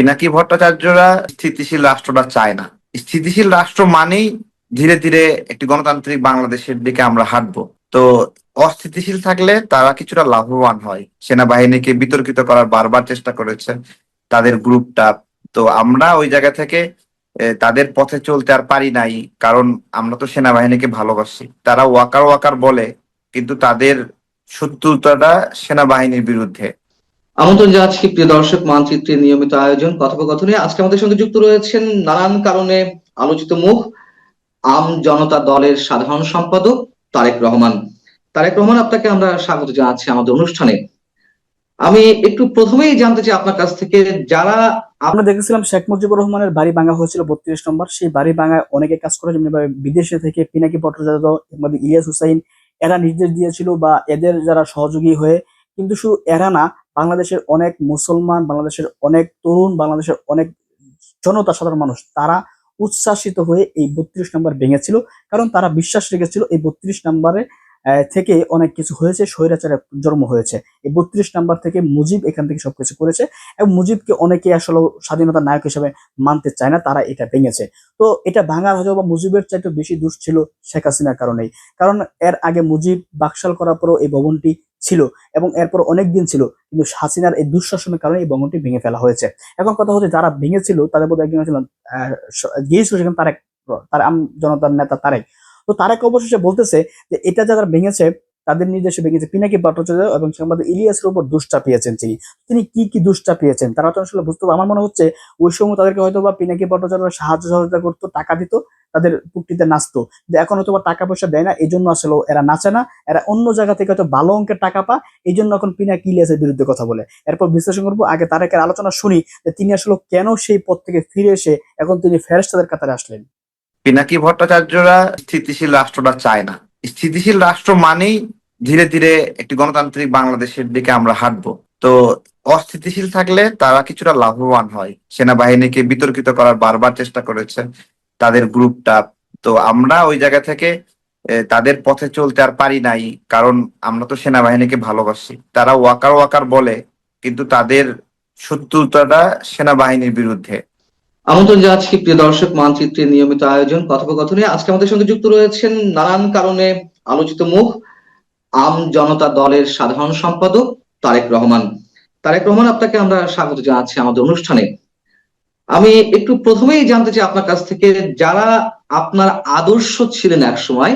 পিনাকি ভট্টাচার্যরা স্থিতিশীল রাষ্ট্রটা চায় না। স্থিতিশীল রাষ্ট্র মানেই ধীরে ধীরে একটি গণতান্ত্রিক বাংলাদেশের দিকে আমরা হাঁটবো। তো অস্থিতিশীল থাকলে তারা কিছুটা লাভবান হয়। সেনাবাহিনীকে বিতর্কিত করার বারবার চেষ্টা করেছে তাদের গ্রুপটা। তো আমরা ওই জায়গা থেকে তাদের পথে চলতে আর পারি নাই, কারণ আমরা তো সেনাবাহিনীকে ভালোবাসি। তারা ওয়াকার ওয়াকার বলে, কিন্তু তাদের শত্রুতাটা সেনাবাহিনীর বিরুদ্ধে। আমন্ত্রণ জানাচ্ছি প্রিয় দর্শক, মানচিত্রের নিয়মিত আয়োজন, কথোপকথনে। আজকে আমাদের সঙ্গে যুক্ত রয়েছেন নানান কারণে আলোচিত মুখ, আম জনতা দলের সাধারণ সম্পাদক তারেক রহমান। তারেক রহমান, আপনাকে আমরা স্বাগত জানাচ্ছি আমাদের অনুষ্ঠানে। আমি একটু প্রথমেই জানতে চাই আপনার কাছ থেকে, যারা আমরা দেখেছিলাম শেখ মুজিবুর রহমানের বাড়ি ভাঙা হয়েছিল বত্রিশ নম্বর। সেই বাড়ি ভাঙায় অনেকে কাজ করে যেমনি বিদেশে থেকে পিনাকি ভট্টাচার্য ইলিয়াস হুসাইন, এরা নির্দেশ দিয়েছিল বা এদের যারা সহযোগী হয়ে, কিন্তু শুধু এরা না বাংলাদেশের অনেক মুসলমান, বাংলাদেশের অনেক তরুণ, বাংলাদেশের অনেক জনতা সাধারণ মানুষ, তারা উচ্ছ্বাসিত হয়ে এই বত্রিশ নম্বর ভেঙেছিল। কারণ তারা বিশ্বাস রেখেছিল এই বত্রিশ নম্বরে থেকে অনেক কিছু হয়েছে, স্বৈরাচারের জন্ম হয়েছে। এই বত্রিশ নাম্বার থেকে মুজিব এখান থেকে সবকিছু করেছে এবং মুজিবকে অনেকে আসলে স্বাধীনতার নায়ক হিসেবে মানতে চায় না, তারা এটা ভেঙেছে। তো এটা ভাঙার হয়তো বা মুজিবের চাইতে বেশি দোষ ছিল শেখ হাসিনার কারণেই। কারণ এর আগে মুজিব বাকশাল করার পরও এই ভবনটি ছিল এবং এরপর অনেক দিন ছিল, কিন্তু হাসিনার এই দুঃশাসনের কারণে এই ভবনটি ভেঙে ফেলা হয়েছে। এখন কথা হচ্ছে, যারা ভেঙেছিল, তাদের মধ্যে একজন ছিলেন গিয়েছিল সেখানে তারেক, তার আম জনতার নেতা তারেক। তো তারেক অবশেষে বলতেছে যে এটা যারা ভেঙেছে, তাদের নির্দেশে ভেঙেছে পিনাকি ভট্টাচার্য এবং সাংবাদিক ইলিয়াসের উপর দুষ্টা পেয়েছেন তিনি। তিনি কি কি দুষ্টা পেয়েছেন তারা তো আসলে বুঝতে আমার মনে হচ্ছে ওই সময় তাদেরকে হয়তো বা পিনাকি ভট্টাচার্য সাহায্য সহযোগিতা করতো, টাকা দিত, তাদের পুক্তিতে নাচতো। যে এখন হয়তো টাকা পয়সা দেয় না এই জন্য আসলে এরা নাচে না। এরা অন্য জায়গা থেকে হয়তো ভালো অঙ্কের টাকা পা এই জন্য এখন পিনাকি ইলিয়াসের বিরুদ্ধে কথা বলে। এরপর বিশ্লেষণ করব, আগে তারেকের আলোচনা শুনি যে তিনি আসলে কেন সেই পদ থেকে ফিরে এসে এখন তিনি ফেরেস্তাদের কাতারে আসলেন। পিনাকি ভট্টাচার্যরা স্থিতিশীল রাষ্ট্রটা চায় না। স্থিতিশীল রাষ্ট্র মানেই ধীরে ধীরে একটি গণতান্ত্রিক বাংলাদেশের দিকে আমরা হাঁটবো। তো অস্থিতিশীল থাকলে তারা কিছুটা লাভবান হয়। সেনাবাহিনীকে বিতর্কিত করার বারবার চেষ্টা করেছে তাদের গ্রুপটা। তো আমরা ওই জায়গা থেকে তাদের পথে চলতে আর পারি নাই, কারণ আমরা তো সেনাবাহিনীকে ভালোবাসি। তারা ওয়াকার ওয়াকার বলে, কিন্তু তাদের শত্রুতাটা সেনাবাহিনীর বিরুদ্ধে। আমন্ত্রণ জানাচ্ছি প্রিয় দর্শক, মানচিত্রের নিয়মিত আয়োজন, কথোপকথনে। আজকে আমাদের সঙ্গে যুক্ত রয়েছেন নানান কারণে আলোচিত মুখ, আম জনতা দলের সাধারণ সম্পাদক তারেক রহমান। তারেক রহমান, আপনাকে আমরা স্বাগত জানাচ্ছি আমাদের অনুষ্ঠানে। আমি একটু প্রথমেই জানতে চাই আপনার কাছ থেকে, যারা আপনার আদর্শ ছিলেন এক সময়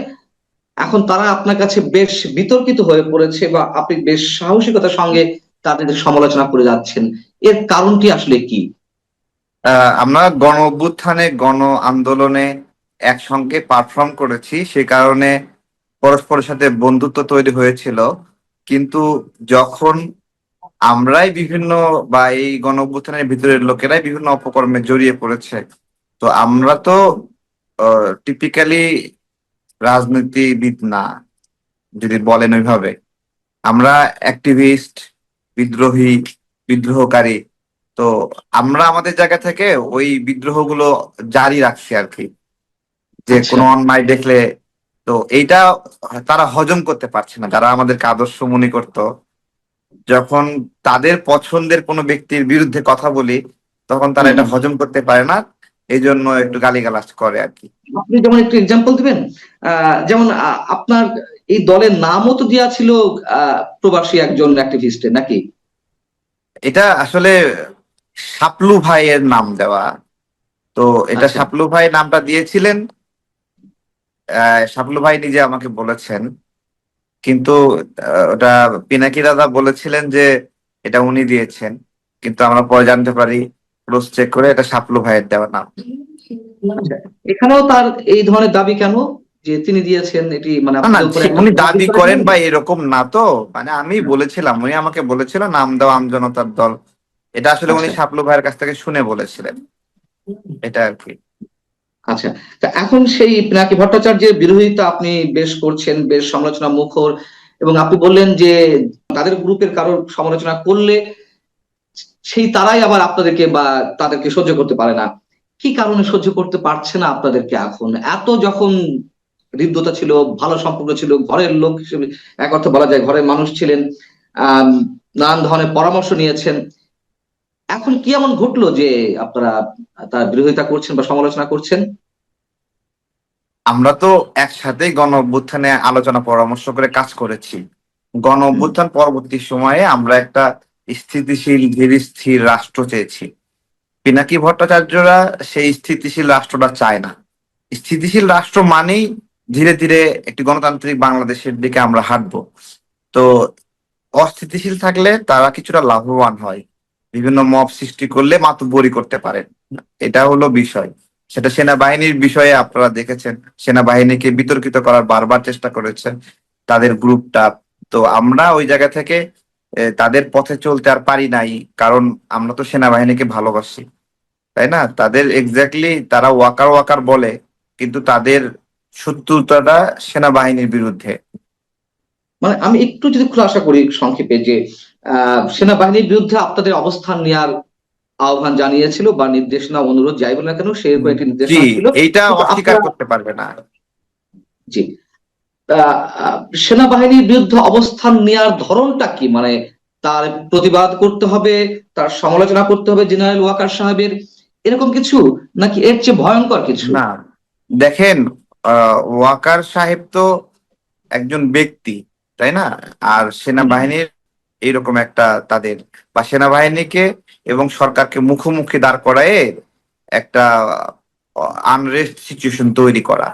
এখন তারা আপনার কাছে বেশ বিতর্কিত হয়ে পড়েছে বা আপনি বেশ সাহসিকতার সঙ্গে তাদের সমালোচনা করে যাচ্ছেন। এর কারণটি আসলে কি? আমরা গণ অভ্যুত্থানে গণ আন্দোলনে একসঙ্গে পারফর্ম করেছি। সে কারণে পরস্পরের সাথে বন্ধুত্ব তৈরি হয়েছিল। কিন্তু যখন আমরাই বিভিন্ন বা এই গণ অভ্যুত্থানের ভিতরের লোকেরাই বিভিন্ন অপকর্মে জড়িয়ে পড়েছে, তো আমরা তো টিপিক্যালি রাজনীতিবিদ না, যদি বলেন ওইভাবে। আমরা অ্যাক্টিভিস্ট বিদ্রোহী, বিদ্রোহকারী তো আমরা আমাদের জায়গা থেকে ওই বিদ্রোহগুলো জারি রাখছি আর কি। যে আচ্ছা। কোনো অন্যায় দেখলে তো এইটা তারা হজম করতে পারছে না যারা আমাদেরকে আদর্শ মনে করত। যখন তাদের পছন্দের কোনো ব্যক্তির বিরুদ্ধে কথা বলি তখন তারা এটা হজম করতে পারে না এই জন্য একটু গালিগালাজ করে আর কি। আপনি যেমন একটু এক্সাম্পল দিবেন আহ, যেমন আপনার এই দলের নামও তো দেওয়া ছিল আহ, প্রবাসী একজন অ্যাক্টিভিস্টের নাকি? এটা আসলে সাপলু ভাইয়ের নাম দেওয়া। তো এটা আচ্ছা। সাপলু ভাই নামটা দিয়েছিলেন। আহ, সাপলু ভাই নিজে আমাকে বলেছেন। কিন্তু আহ, ওটা পিনাকি দাদা বলেছিলেন যে এটা উনি দিয়েছেন। কিন্তু আমরা পরে জানতে পারি ক্রস চেক করে এটা সাপলু ভাইয়ের দেওয়া নাম। আচ্ছা, এখানেও তার এই ধরনের দাবি কেন? যে তিনি দিয়েছেন এটি মানে উনি দাবি করেন করেন? বা এরকম না তো। মানে আমি বলেছিলাম উনি আমাকে বলেছিল নাম দেওয়া আমজনতার দল। এটা আসলে উনি আচ্ছা। সাপলু ভাইয়ের কাছ থেকে শুনে বলেছিলেন। এটা আর কি। আচ্ছা। তা এখন সেই পিনাকি ভট্টাচার্যের বিরোধিতা আপনি বেশ করছেন বেশ সমালোচনা মুখর এবং আপনি বললেন যে তাদের গ্রুপের কারোর সমালোচনা করলে সেই তারাই আবার আপনাদেরকে বা তাদেরকে সহ্য করতে পারে না। কি কারণে সহ্য করতে পারছে না আপনাদেরকে এখন? এত যখন হৃদ্যতা ছিল ভালো সম্পর্ক ছিল ঘরের লোক হিসেবে এক অর্থ বলা যায় ঘরের মানুষ ছিলেন আহ নানান ধরনের পরামর্শ নিয়েছেন এখন কি এমন ঘটলো যে আপনারা তার বিরোধিতা করছেন বা সমালোচনা করছেন? আমরা তো একসাথেই গণ অভ্যুত্থানে আলোচনা পরামর্শ করে কাজ করেছি। গণ অভ্যুত্থান পরবর্তী সময়ে আমরা একটা স্থিতিশীল, ধীর স্থির রাষ্ট্র চেয়েছি। পিনাকি ভট্টাচার্যরা সেই স্থিতিশীল রাষ্ট্রটা চায় না। স্থিতিশীল রাষ্ট্র মানেই ধীরে ধীরে একটি গণতান্ত্রিক বাংলাদেশের দিকে আমরা হাঁটবো। তো অস্থিতিশীল থাকলে তারা কিছুটা লাভবান হয়। বিভিন্ন মব সৃষ্টি করলে মাতুব্বরি করতে পারেন। এটা হলো বিষয়। সেটা সেনাবাহিনীর বিষয়ে আপনারা দেখেছেন। সেনাবাহিনীকে বিতর্কিত করার বারবার চেষ্টা করেছেন তাদের গ্রুপটা। তো আমরা ওই জায়গা থেকে তাদের পথে চলতে আর পারি নাই, কারণ আমরা তো সেনাবাহিনীকে ভালোবাসি। তাই না? তাদের এক্স্যাক্টলি তারা ওয়াকার ওয়াকার বলে, কিন্তু তাদের শত্রুতাটা সেনাবাহিনীর বিরুদ্ধে। মানে আমি একটু যদি খুলাসা করি সংক্ষেপে যে সেনাবাহিনীর বিরুদ্ধে আপনাদের অবস্থান নেওয়ার আহ্বান জানিয়েছিল বা নির্দেশনা অনুরোধ যাই বলে কেন সেরকম একটি নির্দেশনা ছিল অস্বীকার করতে পারবে না। জি। সেনাবাহিনীর বিরুদ্ধে অবস্থান নেওয়ার ধরনটা কি? মানে তার প্রতিবাদ করতে হবে তার সমালোচনা করতে হবে জেনারেল ওয়াকার সাহেবের এরকম কিছু? নাকি এর চেয়ে ভয়ঙ্কর কিছু? না দেখেন আহ, ওয়াকার সাহেব তো একজন ব্যক্তি তাই না? আর সেনাবাহিনীর এইরকম একটা তাদের বা সেনাবাহিনীকে এবং সরকারকে মুখোমুখি দাঁড় করায়ে একটা আনরেস্ট সিচুয়েশন তৈরি করা।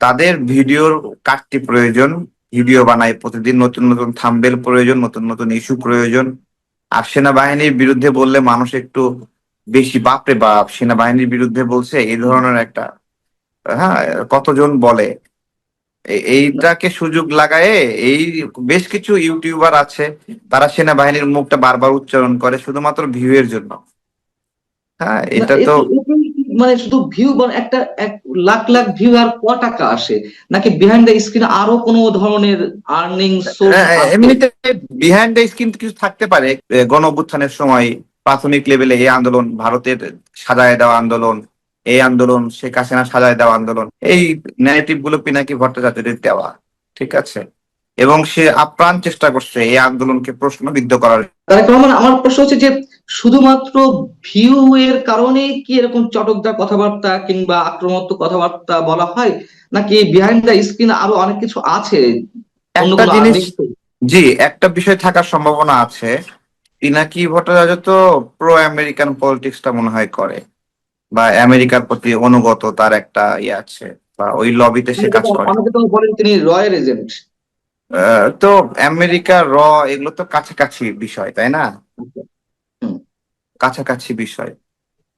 তাদের ভিডিওর কাটতি প্রয়োজন, ভিডিও বানায় প্রতিদিন নতুন নতুন থাম্বেল প্রয়োজন, নতুন নতুন ইস্যু প্রয়োজন। আর সেনাবাহিনীর বিরুদ্ধে বললে মানুষ একটু বেশি, বাপরে বাপ, সেনাবাহিনীর বিরুদ্ধে বলছে এই ধরনের একটা হ্যাঁ কতজন বলে এইটাকে সুযোগ লাগায়ে এই বেশ কিছু ইউটিউবার আছে তারা সেনাবাহিনীর মুখটা বারবার উচ্চারণ করে শুধুমাত্র ভিউ এর জন্য। হ্যাঁ এটা তো মানে শুধু ভিউ একটা এক লাখ লাখ ভিউ আর ক টাকা আসে? নাকি বিহাইন্ড দ্য স্ক্রিন আরও কোনো ধরনের আর্নিং সোর্স হ্যাঁ, এমনিতে বিহাইন্ড দ্য স্ক্রিন কিছু থাকতে পারে। গণ সময় প্রাথমিক লেভেলে এই আন্দোলন ভারতের সাজায় দেওয়া আন্দোলন এই আন্দোলন শেখ হাসিনা সাজায় দেওয়া আন্দোলন এই ন্যারেটিভগুলো পিনাকি ভট্টাচার্যের দেওয়া? ঠিক আছে? এবং সে আপ্রাণ চেষ্টা করছে এই আন্দোলনকে প্রশ্নবিদ্ধ করার। তারেক রহমান আমার প্রশ্ন হচ্ছে যে শুধুমাত্র ভিউ এর কারণে কি এরকম চটকদার কথাবার্তা কিংবা আক্রমণাত্মক কথাবার্তা বলা হয়? নাকি বিহাইন্ড দ্য স্ক্রিন আরও অনেক কিছু আছে? একটা জিনিস জি একটা বিষয় থাকার সম্ভাবনা আছে। পিনাকি ভট্টাচার্য তো প্রো আমেরিকান পলিটিক্সটা মনে হয় করে। বা আমেরিকার প্রতি অনুগত তার একটা ইয়ে আছে বা ওই লবিতে সে কাজ করে। তো বলেন তিনি রয়্যাল এজেন্ট তো আমেরিকা র এগুলো তো কাছাকাছি বিষয় তাই না? কাছাকাছি বিষয়।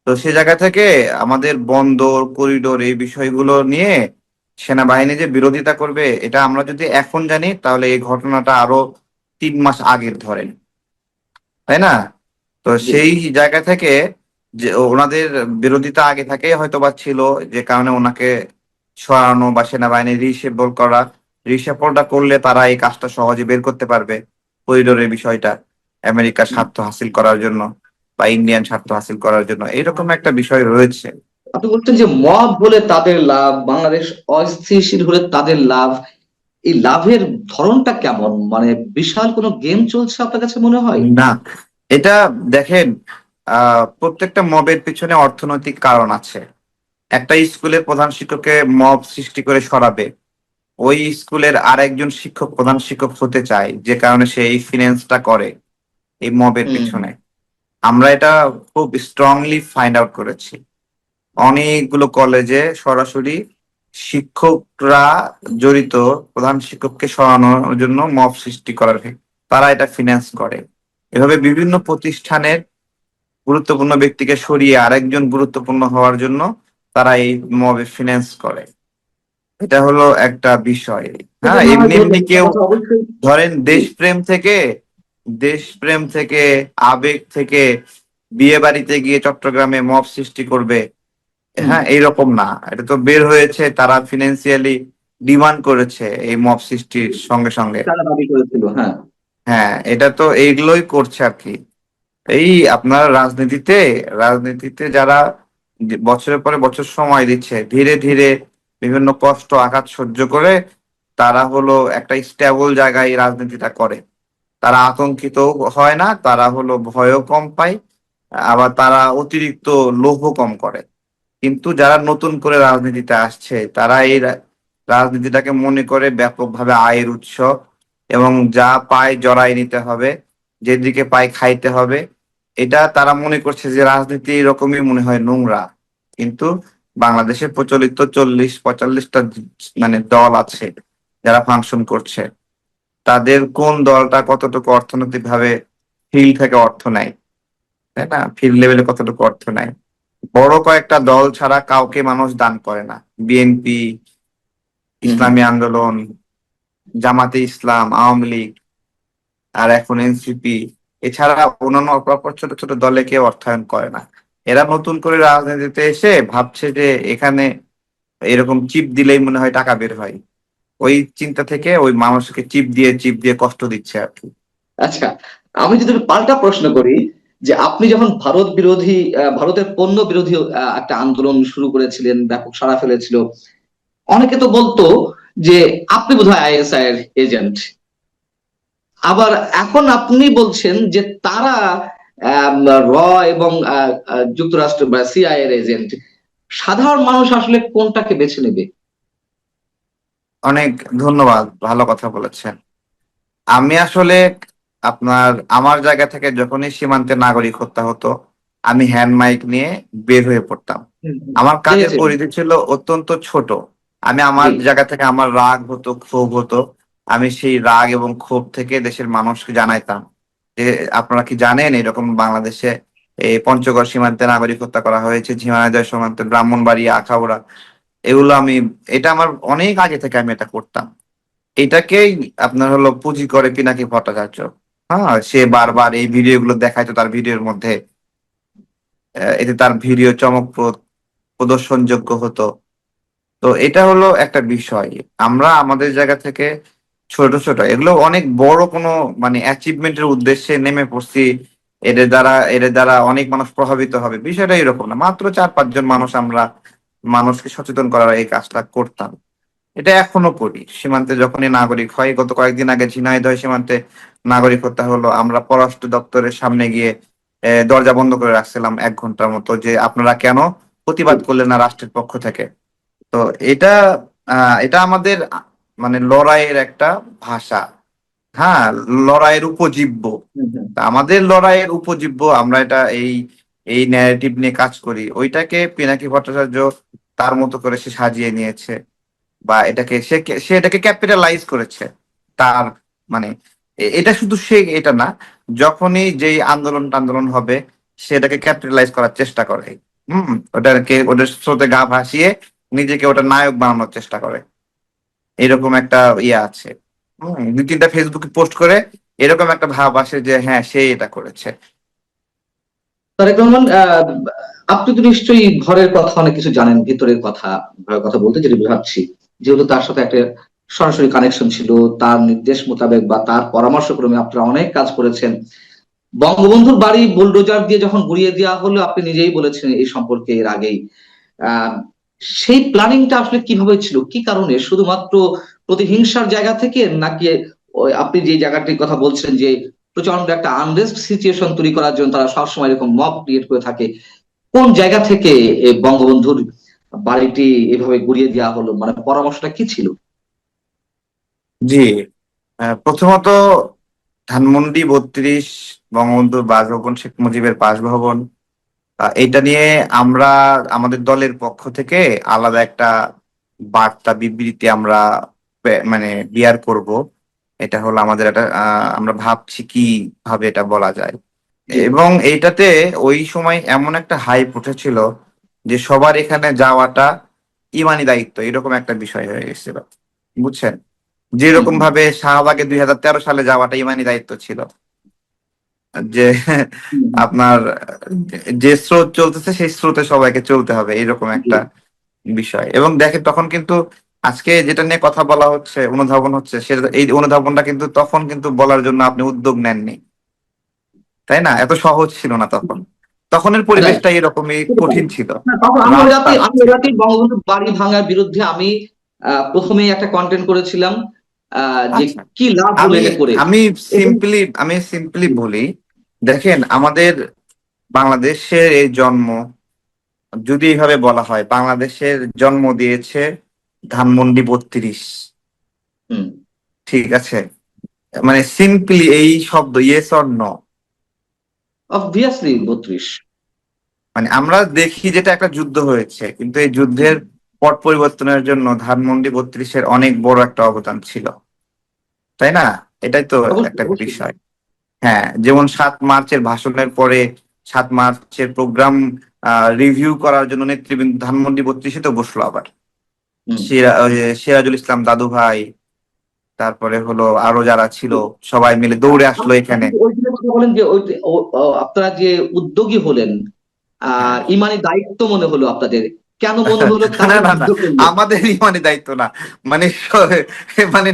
তো সে জায়গা থেকে আমাদের বন্দর করিডোর এই বিষয়গুলো নিয়ে সেনাবাহিনী যে বিরোধিতা করবে এটা আমরা যদি এখন জানি তাহলে এই ঘটনাটা আরও তিন মাস আগের ধরেন। তাই না? তো সেই জায়গা থেকে যে ওনাদের বিরোধিতা আগে থেকে হয়তো বা ছিল যে কারণে ওনাকে সরানো বা সেনাবাহিনী রিসেবল করা রিসেবলটা করলে তারা এই কাজটা সহজে বের করতে পারবে করিডোরের বিষয়টা আমেরিকার স্বার্থ হাসিল করার জন্য বা ইন্ডিয়ান স্বার্থ হাসিল করার জন্য। এরকম একটা বিষয় রয়েছে। আপনি বলছেন যে মব হলে তাদের লাভ বাংলাদেশ অস্থিতিশীল হলে তাদের লাভ এই লাভের ধরনটা কেমন? মানে বিশাল কোনো গেম চলছে আপনার কাছে মনে হয়? না। এটা দেখেন প্রত্যেকটা মবের পিছনে অর্থনৈতিক কারণ আছে। একটা স্কুলের প্রধান শিক্ষককে মব সৃষ্টি করে সরাবে। ওই স্কুলের আর একজন শিক্ষক প্রধান শিক্ষক হতে চায় যে কারণে সে এই ফিনান্সটা করে এই মবের পিছনে। আমরা এটা খুব স্ট্রংলি ফাইন্ড আউট করেছি। অনেকগুলো কলেজে সরাসরি শিক্ষকরা জড়িত প্রধান শিক্ষককে সরানোর জন্য মব সৃষ্টি করার তারা এটা ফিনান্স করে। এভাবে বিভিন্ন প্রতিষ্ঠানের গুরুত্বপূর্ণ ব্যক্তিকে সরিয়ে আরেকজন গুরুত্বপূর্ণ হওয়ার জন্য তারা এই মবে ফিনান্স করে। এটা হলো একটা বিষয়। হ্যাঁ এমনি এমনি কেউ ধরেন দেশপ্রেম থেকে দেশপ্রেম থেকে আবেগ থেকে বিয়ে বাড়িতে গিয়ে চট্টগ্রামে মব সৃষ্টি করবে। হ্যাঁ এইরকম না। এটা তো বের হয়েছে তারা ফিনান্সিয়ালি ডিমান্ড করেছে এই মব সৃষ্টির সঙ্গে সঙ্গে। হ্যাঁ। হ্যাঁ এটা তো এইগুলোই করছে আর কি। এই আপনার রাজনীতিতে রাজনীতিতে যারা বছরের পরে বছর সময় দিচ্ছে, ধীরে ধীরে বিভিন্ন কষ্ট, আঘাত সহ্য করে তারা হলো একটা স্টেবল জায়গায় রাজনীতিটা করে। তারা আতঙ্কিত হয় না, তারা হলো ভয়ও কম পায়, আবার তারা অতিরিক্ত লোভ কম করে। কিন্তু যারা নতুন করে রাজনীতিতে আসছে, তারা এই রাজনীতিটাকে মনে করে ব্যাপকভাবে আয়ের উৎস এবং যা পায় জড়াই নিতে হবে, যেদিকে পায় খাইতে হবে। এটা তারা মনে করছে যে রাজনীতি এরকমই মনে হয় নোংরা। কিন্তু বাংলাদেশে প্রচলিত চল্লিশ পঁয়তাল্লিশটা মানে দল আছে যারা ফাংশন করছে। তাদের কোন দলটা কতটুকু অর্থনৈতিক ভাবে ফিল্ড থেকে অর্থ নেয়? তাই না? ফিল্ড লেভেলে কতটুকু অর্থ নেয়? বড় কয়েকটা দল ছাড়া কাউকে মানুষ দান করে না। বিএনপি ইসলামী আন্দোলন জামাতে ইসলাম আওয়ামী লীগ আর এখন এনসিপি এছাড়া অন্যান্য অপরাপর ছোট ছোট দলে কেউ অর্থায়ন করে না। এরা নতুন করে রাজনীতিতে এসে ভাবছে যে এখানে এরকম চিপ দিলেই মনে হয় টাকা বের হয়। ওই চিন্তা থেকে ওই মানুষকে চিপ দিয়ে চিপ দিয়ে কষ্ট দিচ্ছে আর কি। আচ্ছা আমি যদি পাল্টা প্রশ্ন করি, যে আপনি যখন ভারত বিরোধী ভারতের পণ্য বিরোধী একটা আন্দোলন শুরু করেছিলেন, ব্যাপক সাড়া ফেলেছিল, অনেকে তো বলতো যে আপনি বোধহয় আইএসআই এর এজেন্ট আবার এখন আপনি বলছেন যে তারা র এবং যুক্তরাষ্ট্র বা সিআই এর এজেন্ট সাধারণ মানুষ আসলে কোনটাকে বেছে নেবে? অনেক ধন্যবাদ ভালো কথা বলেছেন। আমি আসলে আপনার আমার জায়গা থেকে যখনই সীমান্তে নাগরিক হত্যা হতো আমি হ্যান্ড মাইক নিয়ে বের হয়ে পড়তাম। আমার কাজের। পরিধি ছিল অত্যন্ত ছোট। আমি আমার জায়গা থেকে আমার রাগ হতো ক্ষোভ হতো। আমি সেই রাগ এবং ক্ষোভ থেকে দেশের মানুষকে জানাইতাম যে, আপনারা কি জানেন এরকম বাংলাদেশে এই পঞ্চগড় সীমান্তে নাগরিক হত্যা করা হয়েছে ঝিমানাজয় সীমান্তে ব্রাহ্মণবাড়িয়া আখাউড়া। এগুলো আমি, এটা আমার অনেক আগে থেকে আমি এটা করতাম। এটাকেই আপনার হলো পুঁজি করে পিনাকি ভট্টাচার্য। হ্যাঁ সে বারবার এই ভিডিওগুলো দেখাইতো তার ভিডিওর মধ্যে। এতে তার ভিডিও চমকপ্রদ, প্রদর্শনযোগ্য হতো। তো এটা হলো একটা বিষয়। আমরা আমাদের জায়গা থেকে ছোট ছোট। এগুলো অনেক বড় কোনো মানে অ্যাচিভমেন্টের উদ্দেশ্যে নেমে পড়ছি। এদের দ্বারা এদের দ্বারা অনেক মানুষ প্রভাবিত হবে। বিষয়টা এরকম না। মাত্র চার পাঁচজন মানুষ আমরা, মানুষকে সচেতন করার এই কাজটা করতাম। এটা এখনও করি। সীমান্তে যখনই নাগরিক হয়, গত কয়েকদিন আগে ঝিনাইদহ সীমান্তে নাগরিক হত্যা হলো। আমরা পররাষ্ট্র দপ্তরের সামনে গিয়ে দরজা বন্ধ করে রাখছিলাম এক ঘণ্টার মতো যে, আপনারা কেন প্রতিবাদ করলেন না রাষ্ট্রের পক্ষ থেকে? তো এটা এটা আমাদের মানে লড়াইয়ের একটা ভাষা। হ্যাঁ লড়াইয়ের উপজীব্য। আমাদের লড়াইয়ের উপজীব্য আমরা এটা এই এই ন্যারেটিভ নিয়ে কাজ করি। ওইটাকে পিনাকি ভট্টাচার্য তার মতো করে সে সাজিয়ে নিয়েছে বা এটাকে সে সে এটাকে ক্যাপিটালাইজ করেছে তার মানে এটা শুধু সে এটা না যখনই যেই আন্দোলন আন্দোলন হবে সেটাকে ক্যাপিটালাইজ করার চেষ্টা করে। হম ওটাকে ওদের স্রোতে গা ভাসিয়ে নিজেকে ওটা নায়ক বানানোর চেষ্টা করে। এরকম একটা ইয়ে আছে। দুই তিনটা ফেসবুকে পোস্ট করে এরকম একটা ভাব আসে যে হ্যাঁ সে এটা করেছে। তারেক রহমান আপনি তো নিশ্চয়ই ঘরের কথা অনেক কিছু জানেন, ভিতরের কথা, ঘরের কথা বলতে যেটা ভাবছি যেহেতু তার সাথে একটা সরাসরি কানেকশন ছিল, তার নির্দেশ মোতাবেক বা তার পরামর্শক্রমে আপনারা অনেক কাজ করেছেন। বঙ্গবন্ধুর বাড়ি বুলডোজার দিয়ে যখন গুড়িয়ে দেওয়া হলো, আপনি নিজেই বলেছেন এই সম্পর্কে এর আগেই। সেই প্ল্যানিংটা আসলে কীভাবে ছিল? কি কারণে? শুধুমাত্র প্রতিহিংসার জায়গা থেকে নাকি আপনি যে জায়গাটির কথা বলছেন যে প্রচণ্ড একটা আনরেস্ট সিচুয়েশন তৈরি করার জন্য তারা সবসময় এরকম মব ক্রিয়েট করে থাকে, কোন জায়গা থেকে বঙ্গবন্ধুর বাড়িটি এভাবে গুড়িয়ে দেওয়া হলো? মানে পরামর্শটা কি ছিল? জি প্রথমত ধানমন্ডি বত্রিশ, বঙ্গবন্ধুর বাসভবন শেখ মুজিবের বাসভবন এইটা নিয়ে আমরা আমাদের দলের পক্ষ থেকে আলাদা একটা বার্তা বিবৃতি আমরা মানে বিয়ার করব। এটা হলো আমাদের একটা আমরা ভাবছি কি ভাবে এটা বলা যায়। এবং এইটাতে ওই সময় এমন একটা হাইপ উঠেছিল যে সবার এখানে যাওয়াটা ইমানি দায়িত্ব এরকম একটা বিষয় হয়ে গেছিল। বুঝছেন? যেরকম ভাবে শাহবাগে দুই হাজার তেরো সালে যাওয়াটা ইমানি দায়িত্ব ছিল। যে আপনার যে স্রোত চলতেছে সেই স্রোতে সবাইকে চলতে হবে এরকম একটা বিষয়। এবং দেখেন তখন কিন্তু আজকে যেটা নিয়ে কথা বলা হচ্ছে অনুধাবন হচ্ছে সেটা এই অনুধাবনটা কিন্তু তখন কিন্তু বলার জন্য আপনি উদ্যোগ নেননি। তাই না? এত সহজ ছিল না তখন। তখনের পরিবেশটা এরকমই কঠিন ছিল। বঙ্গবন্ধু বাড়ি ভাঙার বিরুদ্ধে আমি আহ, প্রথমেই একটা কন্টেন্ট করেছিলাম যে আচ্ছা। কি লাভ করে। আমি সিম্পলি আমি সিম্পলি বলি দেখেন আমাদের বাংলাদেশের এই জন্ম যদি এইভাবে বলা হয় বাংলাদেশের জন্ম দিয়েছে ধানমন্ডি বত্রিশ। হুম। ঠিক আছে? মানে সিম্পলি এই শব্দ ইয়েস অর নো অবভিয়াসলি বত্রিশ। মানে আমরা দেখি যেটা একটা যুদ্ধ হয়েছে কিন্তু এই যুদ্ধের পট পরিবর্তনের জন্য ধানমন্ডি বত্রিশের অনেক বড় একটা অবদান ছিল। তাই না? এটাই তো একটা বিষয়। হ্যাঁ যেমন সাত মার্চের ভাষণের পরে সাত মার্চের প্রোগ্রাম রিভিউ করার জন্য নেতৃবৃন্দ ধানমন্ডি বত্রিশে তো বসল আবার। সিরাজুল ইসলাম দাদু ভাই তারপরে হলো আরও যারা ছিল সবাই মিলে দৌড়ে আসলো এখানে। বলেন যে আপনারা যে উদ্যোগী হলেন আর ইমানি দায়িত্ব মনে হলো আপনাদের কেন মনে হলো আমাদের ইমানি দায়িত্ব না। মানে মানে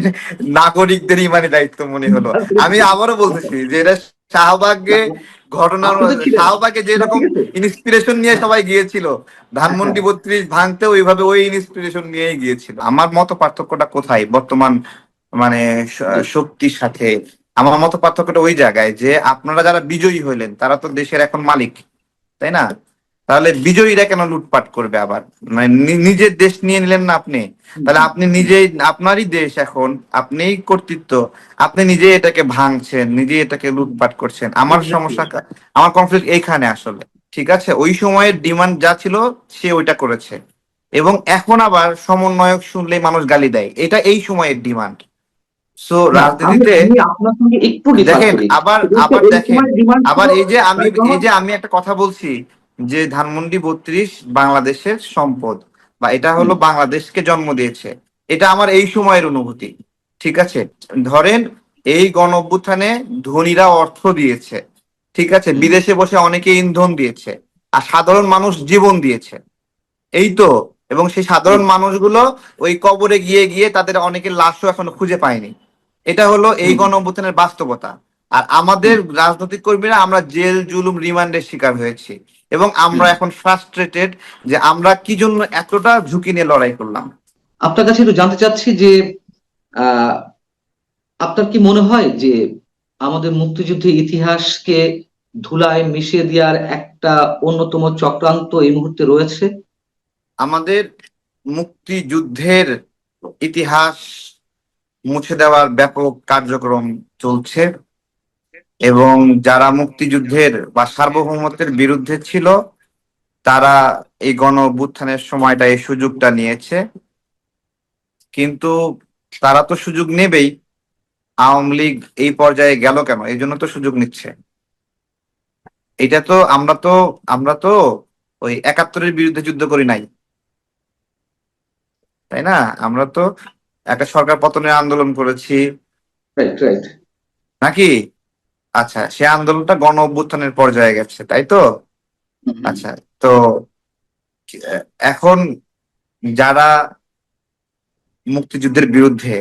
নাগরিকদের ইমানি দায়িত্ব মনে হলো। আমি আবারও বলতেছি যে এটা শাহবাগে ঘটনার শাহবাগে যেরকম? ইন্সপিরেশন নিয়ে সবাই গিয়েছিল ধানমন্ডি বত্রিশ ভাঙতে ওইভাবে ওই ইন্সপিরেশন নিয়েই গিয়েছিল। আমার মতো পার্থক্যটা কোথায়? বর্তমান মানে শক্তির সাথে। আমার মতো পার্থক্যটা ওই জায়গায় যে আপনারা যারা বিজয়ী হইলেন তারা তো দেশের এখন মালিক তাই না? তাহলে বিজয়ীরা কেন লুটপাট করবে আবার? মানে নিজের দেশ নিয়ে নিলেন না আপনি। তাহলে আপনি নিজেই আপনারই দেশ এখন আপনিই কর্তৃত্ব। আপনি নিজে এটাকে ভাঙছেন নিজে এটাকে লুটপাট করছেন। আমার সমস্যা আমার কনফ্লিক্ট এইখানে আসলে। ঠিক আছে? ওই সময়ের ডিমান্ড যা ছিল সে ওইটা করেছে। এবং এখন আবার সমন্বয়ক শুনলেই মানুষ গালি দেয়। এটা এই সময়ের ডিমান্ড সো রাজনীতিতে দেখেন আবার আবার দেখেন আবার এই যে আমি এই যে আমি একটা কথা বলছি যে ধানমন্ডি বত্রিশ বাংলাদেশের সম্পদ বা এটা হলো বাংলাদেশকে জন্ম দিয়েছে। এটা আমার এই সময়ের অনুভূতি ঠিক আছে? ধরেন এই গণ অভ্যুত্থানে ধনীরা অর্থ দিয়েছে ঠিক আছে? বিদেশে বসে অনেকে ইন্ধন দিয়েছে আর সাধারণ মানুষ জীবন দিয়েছে। এই তো এবং সেই সাধারণ মানুষগুলো ওই কবরে গিয়ে গিয়ে তাদের অনেকের লাশও এখনও খুঁজে পায়নি। এটা হলো এই। গণ অভ্যুত্থানের বাস্তবতা। আর আমাদের রাজনৈতিক কর্মীরা আমরা জেল জুলুম রিমান্ডের শিকার হয়েছি। এবং আমরা এখন ফ্রাস্ট্রেটেড যে আমরা কি জন্য এতটা ঝুঁকি নিয়ে লড়াই করলাম। আপনার কাছে একটু জানতে চাচ্ছি যে আপনার কি মনে হয় যে আমাদের মুক্তিযুদ্ধের ইতিহাসকে ধুলায় মিশিয়ে দেওয়ার একটা অন্যতম চক্রান্ত এই মুহূর্তে রয়েছে? আমাদের মুক্তিযুদ্ধের ইতিহাস মুছে দেওয়ার ব্যাপক কার্যক্রম চলছে। এবং যারা মুক্তিযুদ্ধের বা সার্বভৌমত্বের বিরুদ্ধে ছিল তারা এই গণ সময়টা এই সুযোগটা নিয়েছে। কিন্তু তারা তো সুযোগ নেবেই। আওয়ামী লীগ এই পর্যায়ে গেল কেন? এই জন্য তো সুযোগ নিচ্ছে। এটা তো আমরা তো আমরা তো ওই একাত্তরের বিরুদ্ধে যুদ্ধ করি নাই। তাই না? আমরা তো একটা সরকার পতনের আন্দোলন করেছি। নাকি? আচ্ছা সে আন্দোলনটা গণ অভ্যুত্থানের পর্যায়ে গেছে তাই তো? আচ্ছা তো এখন যারা মুক্তিযুদ্ধের বিরুদ্ধে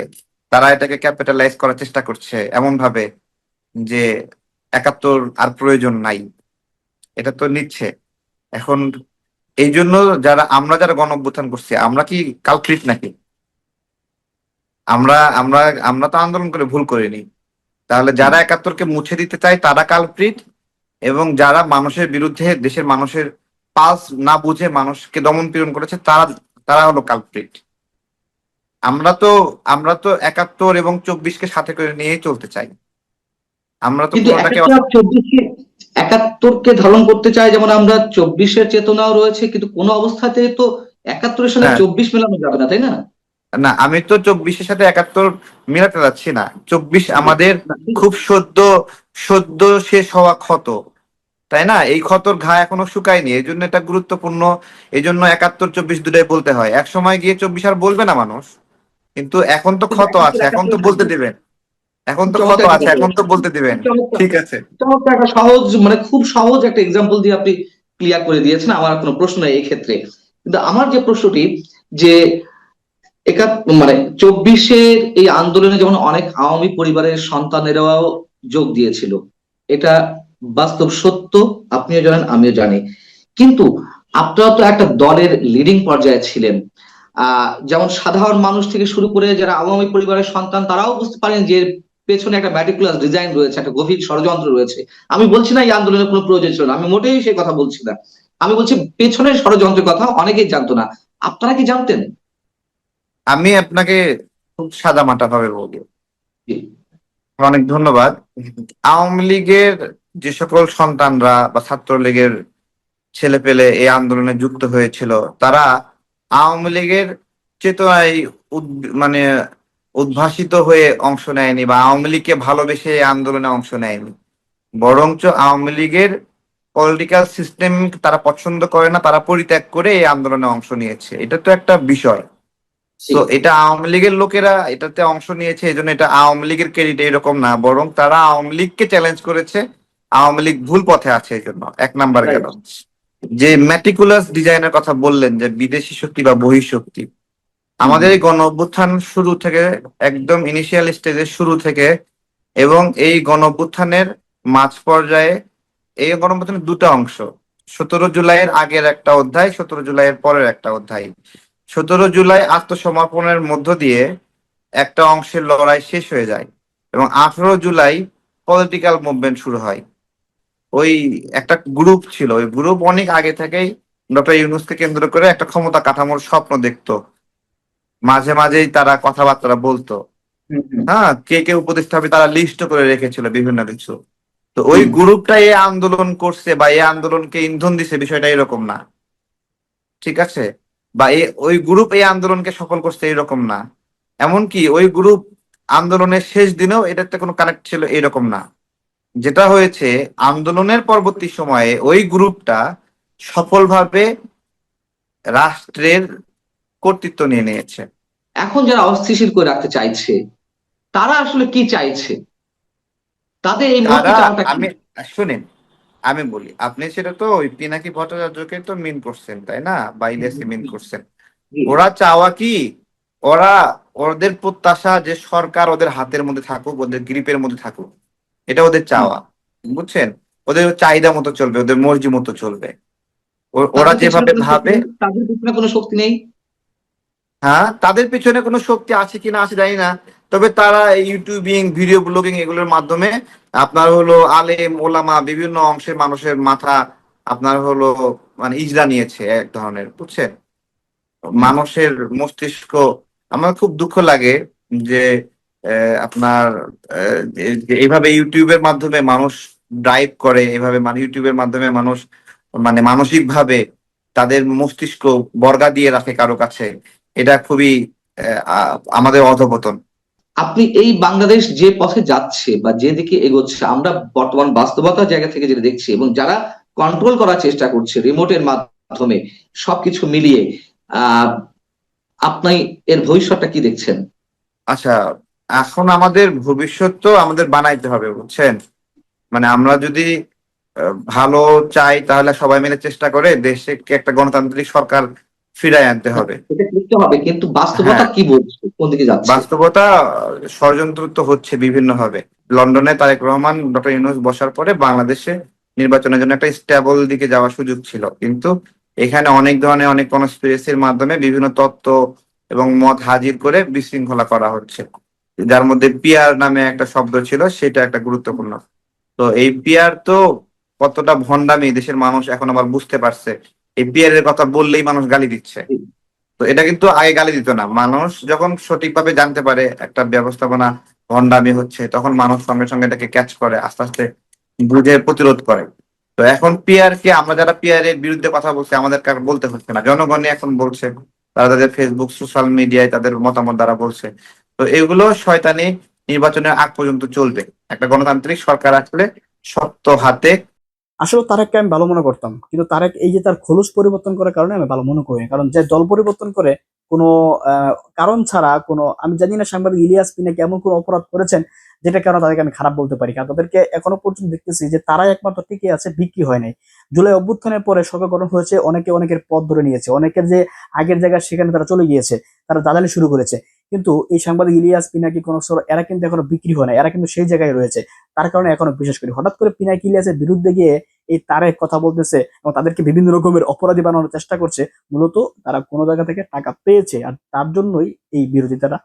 তারা এটাকে ক্যাপিটালাইজ করার চেষ্টা করছে এমন ভাবে যে একাত্তর আর প্রয়োজন নাই এটা তো নিচ্ছে। এখন এই জন্য যারা আমরা যারা গণ অভ্যুত্থান করছি আমরা কি কালক্রিট নাকি? আমরা আমরা আমরা তো আন্দোলন করে ভুল করিনি। তাহলে যারা একাত্তরকে মুছে দিতে চায় তারা কালপ্রিট এবং যারা মানুষের বিরুদ্ধে দেশের মানুষের পালস না বুঝে মানুষকে দমন পীড়ন করেছে তারা তারা হলো কালপ্রিট। আমরা তো আমরা তো একাত্তর এবং চব্বিশকে সাথে করে নিয়েই চলতে চাই। আমরা তো একাত্তরকে ধারণ করতে চাই যেমন আমরা চব্বিশের চেতনাও রয়েছে কিন্তু কোনো অবস্থাতে তো একাত্তরের সাথে হ্যাঁ। চব্বিশ মেলানো যাবে না তাই না? না, আমি তো চব্বিশের সাথে একাত্তর মিলাতে যাচ্ছি না। চব্বিশ আমাদের খুব সদ্য সদ্য শেষ হওয়া ক্ষত। তাই না? এই ক্ষতর ঘা এখনও শুকায়নি। এই জন্য এটা গুরুত্বপূর্ণ। এই জন্য একাত্তর, চব্বিশ দুটাই বলতে হয়। এক সময় গিয়ে চব্বিশ আর বলবে না মানুষ। কিন্তু এখন তো ক্ষত আছে। এখন তো বলতে দিবেন। এখন তো ক্ষত আছে। এখন তো বলতে দিবেন। ঠিক আছে। সহজ মানে খুব সহজ একটা এক্সাম্পল দিয়ে আপনি ক্লিয়ার করে দিয়েছেন। আমার কোনো প্রশ্ন এই ক্ষেত্রে কিন্তু আমার যে প্রশ্নটি, যে মানে চব্বিশের এই আন্দোলনে যেমন অনেক আওয়ামী পরিবারের সন্তানেরাও যোগ দিয়েছিল, এটা বাস্তব সত্য, আপনিও জানেন, আমিও জানি। কিন্তু আপনারা তো একটা দলের লিডিং পর্যায়ে ছিলেন। যেমন সাধারণ মানুষ থেকে শুরু করে যারা আওয়ামী পরিবারের সন্তান, তারাও বুঝতে পারেন যে পেছনে একটা ম্যাটিকুলাস ডিজাইন রয়েছে, একটা গভীর ষড়যন্ত্র রয়েছে। আমি বলছি না এই আন্দোলনের কোনো প্রয়োজন ছিল না, আমি মোটেই সেই কথা বলছি না। আমি বলছি পেছনের ষড়যন্ত্রের কথা অনেকেই জানতো না। আপনারা কি জানতেন? আমি আপনাকে খুব সাদা মাটা ভাবে বলব। জি। অনেক ধন্যবাদ। আওয়ামী লীগের যে সকল সন্তানরা বা ছাত্রলীগের ছেলে পেলে এই আন্দোলনে যুক্ত হয়েছিল তারা আওয়ামী লীগের চেতনায় উদ- মানে উদ্ভাসিত হয়ে অংশ নেয়নি বা আওয়ামী লীগকে ভালোবেসে এই আন্দোলনে অংশ নেয়নি। বরঞ্চ আওয়ামী লীগের পলিটিক্যাল সিস্টেম তারা পছন্দ করে না তারা পরিত্যাগ করে এই আন্দোলনে অংশ নিয়েছে। এটা তো একটা বিষয়। তো এটা আওয়ামী লীগের লোকেরা এটাতে অংশ নিয়েছে এই জন্য এটা আওয়ামী লীগের ক্রেডিট এরকম না বরং তারা আওয়ামী লীগকে চ্যালেঞ্জ করেছে আওয়ামী লীগ ভুল পথে আছে এই জন্য এক নাম্বার গেল। যে ম্যাটিকুলাস ডিজাইনের কথা বললেন যে বিদেশি শক্তি বা বহিঃশক্তি আমাদের এই গণ অভ্যুত্থান শুরু থেকে একদম ইনিশিয়াল স্টেজের শুরু থেকে এবং এই গণ অভ্যুত্থানের মাঝ পর্যায়ে এই গণ অভ্যুত্থানের দুটো অংশ সতেরো জুলাইয়ের আগের একটা অধ্যায় সতেরো জুলাইয়ের পরের একটা অধ্যায়। সতেরো জুলাই আত্মসমর্পণের মধ্য দিয়ে একটা অংশের লড়াই শেষ হয়ে যায় এবং আঠারো জুলাই পলিটিক্যাল মুভমেন্ট শুরু হয়। ওই একটা গ্রুপ ছিল। ওই গ্রুপ অনেক আগে থেকেই ডক্টর ইউনুসকে কেন্দ্র করে একটা ক্ষমতা কাঠামোর স্বপ্ন দেখতো। মাঝে মাঝেই তারা কথাবার্তা বলতো। হ্যাঁ কে কে উপদেষ্টা হবে তারা লিস্ট করে রেখেছিল বিভিন্ন কিছু। তো ওই। গ্রুপটা এই আন্দোলন করছে বা এই আন্দোলনকে ইন্ধন দিছে বিষয়টা এরকম না। ঠিক আছে? বা ওই গ্রুপ এই আন্দোলনকে সফল করছে এরকম না। এমনকি ওই গ্রুপ আন্দোলনের শেষ দিনেও এটাতে কোনো কানেক্ট ছিল এরকম না। যেটা হয়েছে আন্দোলনের পরবর্তী সময়ে ওই গ্রুপটা সফলভাবে রাষ্ট্রের কর্তৃত্ব নিয়ে নিয়েছে। এখন যারা অস্থিতিশীল করে রাখতে চাইছে তারা আসলে কি চাইছে? তাদের এই আমি শুনেন আমি বলি আপনি সেটা তো ওই পিনাকি ভট্টাচার্যকে তো মিন করছেন তাই না? বা ইলিয়াসকে মিন করছেন। ওরা চাওয়া কি? ওরা ওদের প্রত্যাশা যে সরকার ওদের হাতের মধ্যে থাকুক ওদের গ্রিপের মধ্যে থাকুক এটা ওদের চাওয়া বুঝছেন? ওদের চাহিদা মতো চলবে ওদের মর্জি মতো চলবে। ওরা যেভাবে ভাবে তাদের পিছনে কোনো শক্তি নেই? হ্যাঁ তাদের পিছনে কোনো শক্তি আছে কিনা আছে জানি না। তবে তারা ইউটিউবিং ভিডিও ব্লগিং এগুলোর মাধ্যমে আপনার হলো আলেম, ওলামা, বিভিন্ন অংশের মানুষের মাথা আপনার হলো মানে ইজরা নিয়েছে এক ধরনের, বুঝছেন? মানুষের মস্তিষ্ক, আমার খুব দুঃখ লাগে যে আপনার এইভাবে ইউটিউবের মাধ্যমে মানুষ ড্রাইভ করে, এভাবে মানে ইউটিউবের মাধ্যমে মানুষ মানে মানসিক ভাবে তাদের মস্তিষ্ক বর্গা দিয়ে রাখে কারও কাছে, এটা খুবই আমাদের অধপতন। আপনি এই বাংলাদেশ যে পথে যাচ্ছে বা যেদিকে এগোচ্ছে, আমরা বর্তমান বাস্তবতার জায়গা থেকে যেটা দেখছি এবং যারা কন্ট্রোল করার চেষ্টা করছে রিমোটের মাধ্যমে সবকিছু মিলিয়ে আপনি এর ভবিষ্যৎটা কি দেখছেন? আচ্ছা এখন আমাদের ভবিষ্যৎ তো আমাদের বানাইতে হবে, বুঝছেন? মানে আমরা যদি ভালো চাই তাহলে সবাই মিলে চেষ্টা করে দেশকে একটা গণতান্ত্রিক সরকার ফিরায় আনতে হবে। এটা করতে হবে কিন্তু বাস্তবতা হ্যাঁ। কি বলছে? কোন দিকে যাচ্ছে? বাস্তবতা ষড়যন্ত্র তো হচ্ছে বিভিন্ন ভাবে লন্ডনে তারেক রহমান ডক্টর ইউনুস বসার পরে বাংলাদেশে নির্বাচনের জন্য একটা স্টেবল দিকে যাওয়ার সুযোগ ছিল। কিন্তু এখানে অনেক ধরনের অনেক কনস্পিরেসির মাধ্যমে বিভিন্ন তত্ত্ব এবং মত হাজির করে বিশৃঙ্খলা করা হচ্ছে। যার মধ্যে পিয়ার নামে একটা শব্দ ছিল সেটা একটা গুরুত্বপূর্ণ। তো এই পিয়ার তো কতটা ভণ্ডামি দেশের মানুষ এখন আবার বুঝতে পারছে। এই পিয়ারের কথা বললেই মানুষ গালি দিচ্ছে। তো এটা কিন্তু আগে গালি দিত না। মানুষ যখন সঠিকভাবে জানতে পারে একটা ব্যবস্থাপনা ভণ্ডামি হচ্ছে তখন মানুষ সঙ্গে সঙ্গে এটাকে ক্যাচ করে আস্তে আস্তে বুঝে প্রতিরোধ করে। তো এখন পিয়ার কে আমরা যারা পিয়ার এর বিরুদ্ধে কথা বলছি আমাদের কার বলতে হচ্ছে না। জনগণই এখন বলছে তারা তাদের ফেসবুক সোশ্যাল মিডিয়ায় তাদের মতামত দ্বারা বলছে। তো এগুলো শয়তানি নির্বাচনের আগ পর্যন্ত চলবে। একটা গণতান্ত্রিক সরকার আসলে শক্ত হাতে আসলে তারেককে আমি ভালো মনে করতাম। কিন্তু তারেক এই যে তার খোলস পরিবর্তন করার কারণে আমি ভালো মনে করি। কারণ যে দল পরিবর্তন করে কোনো কারণ ছাড়া কোনো, আমি জানি না সাংবাদিক ইলিয়াস পিনাকি এমন কোনো অপরাধ করেছেন, যেটা কারণে তাদেরকে আমি খারাপ বলতে পারি। কারণ তাদেরকে এখনও পর্যন্ত দেখতেছি যে তারাই একমাত্র টিকে আছে, বিক্রি হয় নাই। জুলাই অভ্যুত্থানের পরে সরকার গঠন হয়েছে, অনেকে অনেকের পথ ধরে নিয়েছে। অনেকের যে আগের জায়গায় সেখানে তারা চলে গিয়েছে, তারা দালালি শুরু করেছে। কিন্তু এই সাংবাদিক ইলিয়াস পিনাকি কোন এরা কিন্তু এখনও বিক্রি হয় না এরা কিন্তু সেই জায়গায় রয়েছে। তার কারণে এখনও বিশেষ করে। হঠাৎ করে পিনাকি ইলিয়াসের বিরুদ্ধে গিয়ে এই তারেক কথা বলতেছে এবং তাদেরকে বিভিন্ন রকমের অপরাধী বানানোর চেষ্টা করছে, মূলত তারা কোনো জায়গা থেকে টাকা পেয়েছে। আর তার জন্যই এই বিরোধিতাটা